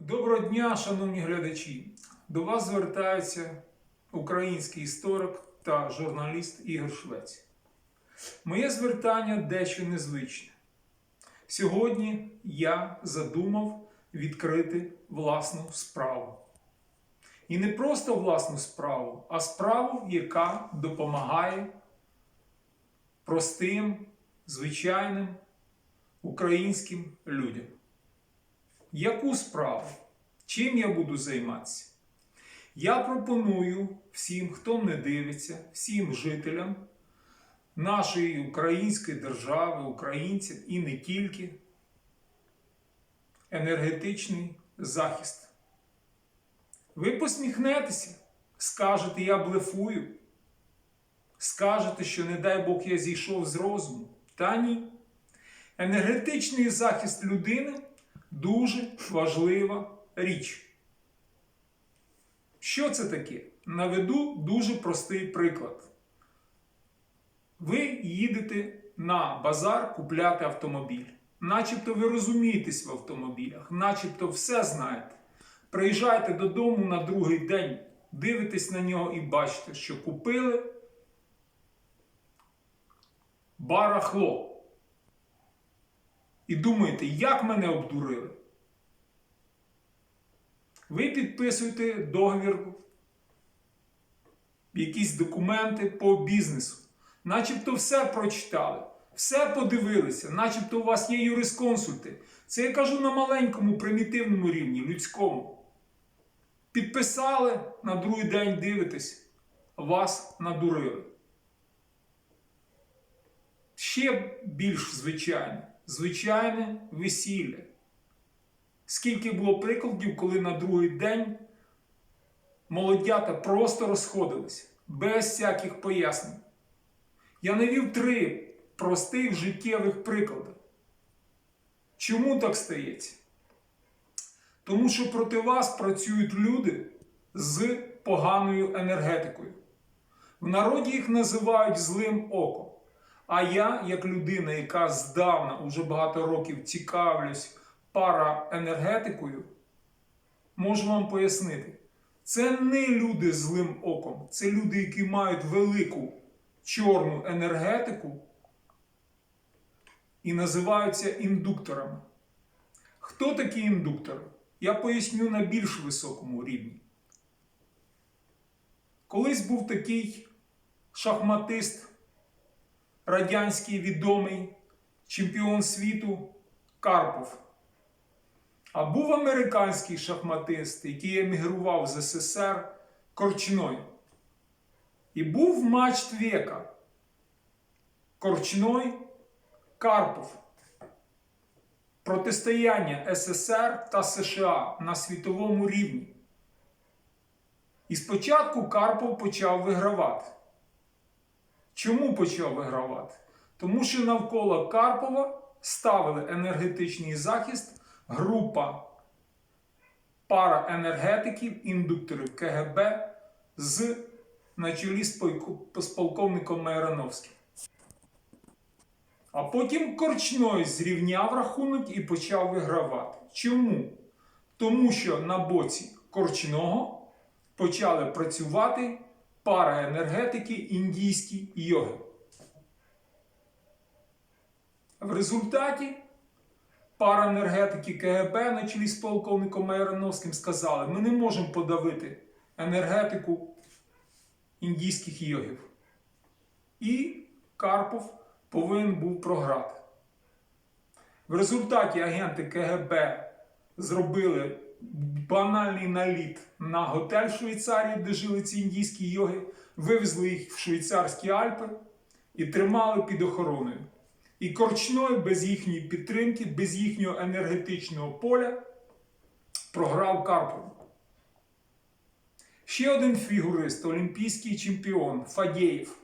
Доброго дня, шановні глядачі! До вас звертається український історик та журналіст Ігор Швець. Моє звертання дещо незвичне. Сьогодні я задумав відкрити власну справу. І не просто власну справу, а справу, яка допомагає простим, звичайним українським людям. Яку справу? Чим я буду займатися? Я пропоную всім, хто не дивиться, всім жителям нашої української держави, українцям і не тільки енергетичний захист. Ви посміхнетеся, скажете, я блефую, скажете, що, не дай Бог, я зійшов з розуму. Та ні. Енергетичний захист людини дуже важлива річ. Що це таке? Наведу дуже простий приклад. Ви їдете на базар купляти автомобіль. Начебто ви розумієтесь в автомобілях, начебто все знаєте. Приїжджаєте додому на другий день, дивитесь на нього і бачите, що купили барахло. І думаєте, як мене обдурили? Ви підписуєте договір, якісь документи по бізнесу. Начебто все прочитали, все подивилися, начебто у вас є юрисконсульти. Це я кажу на маленькому примітивному рівні, людському. Підписали, на другий день дивитесь, вас надурили. Ще більш звичайне звичайне весілля. Скільки було прикладів, коли на другий день молодята просто розходилися, без всяких пояснень. Я навів три простих життєвих приклади. Чому так стається? Тому що проти вас працюють люди з поганою енергетикою. В народі їх називають злим оком. А я, як людина, яка здавна уже багато років цікавлюсь параенергетикою, можу вам пояснити, це не люди злим оком, це люди, які мають велику чорну енергетику і називаються індукторами. Хто такі індуктори? Я поясню на більш високому рівні. Колись був такий шахматист радянський відомий чемпіон світу Карпов. А був американський шахматист, який емігрував з СССР Корчной. І був матч века Корчной Карпов. Протистояння СССР та США на світовому рівні. І спочатку Карпов почав вигравати. Чому почав вигравати? Тому що навколо Карпова ставили енергетичний захист група параенергетиків, індукторів КГБ з на чолі з полковником Майрановським. А потім Корчной зрівняв рахунок і почав вигравати. Чому? Тому що на боці Корчного почали працювати параенергетики індійські йоги. В результаті параенергетики КГБ на чолі з полковником Майрановським сказали, ми не можемо подавити енергетику індійських йогів. І Карпов повинен був програти. В результаті агенти КГБ зробили банальний наліт на готель в Швейцарії, де жили ці індійські йоги, вивезли їх в Швейцарські Альпи і тримали під охороною. І Корчной без їхньої підтримки, без їхнього енергетичного поля програв Карпову. Ще один фігурист, олімпійський чемпіон Фадєєв.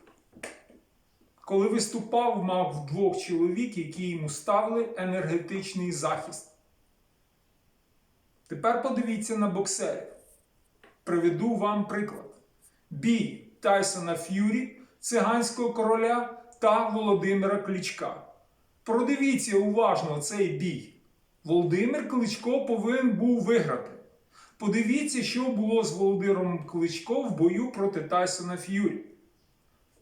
Коли виступав, мав двох чоловік, які йому ставили енергетичний захист. Тепер подивіться на боксерів. Приведу вам приклад: бій Тайсона Ф'юрі, циганського короля та Володимира Клічка. Продивіться уважно цей бій. Володимир Кличко повинен був виграти. Подивіться, що було з Володимиром Кличко в бою проти Тайсона Ф'юрі.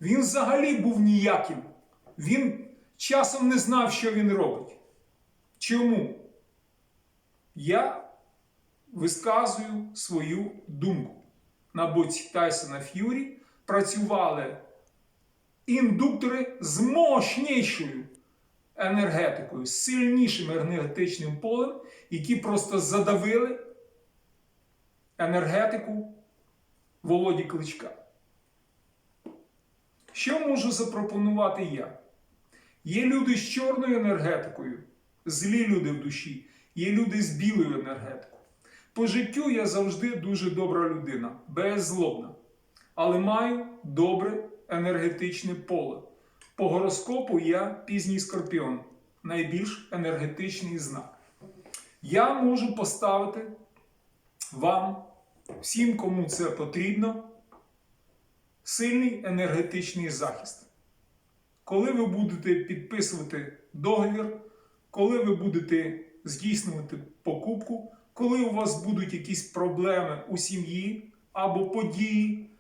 Він взагалі був ніяким. Він часом не знав, що він робить. Чому? Я висказую свою думку. На боці Тайсона Ф'юрі працювали індуктори з мощнішою енергетикою, з сильнішим енергетичним полем, які просто задавили енергетику Володі Кличка. Що можу запропонувати я? Є люди з чорною енергетикою, злі люди в душі, є люди з білою енергетикою. По життю я завжди дуже добра людина, беззлобна, але маю добре енергетичне поле. По гороскопу я пізній скорпіон, найбільш енергетичний знак. Я можу поставити вам, всім, кому це потрібно, сильний енергетичний захист. Коли ви будете підписувати договір, коли ви будете здійснювати покупку, коли у вас будуть якісь проблеми у сім'ї або події,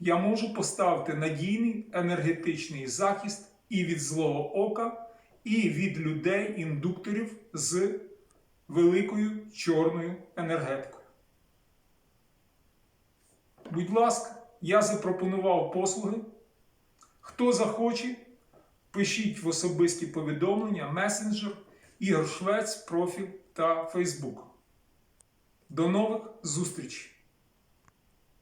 я можу поставити надійний енергетичний захист і від злого ока, і від людей-індукторів з великою чорною енергетикою. Будь ласка, я запропонував послуги. Хто захоче, пишіть в особисті повідомлення, месенджер, Ігор Швець, профіль та Фейсбук. До нових зустрічей!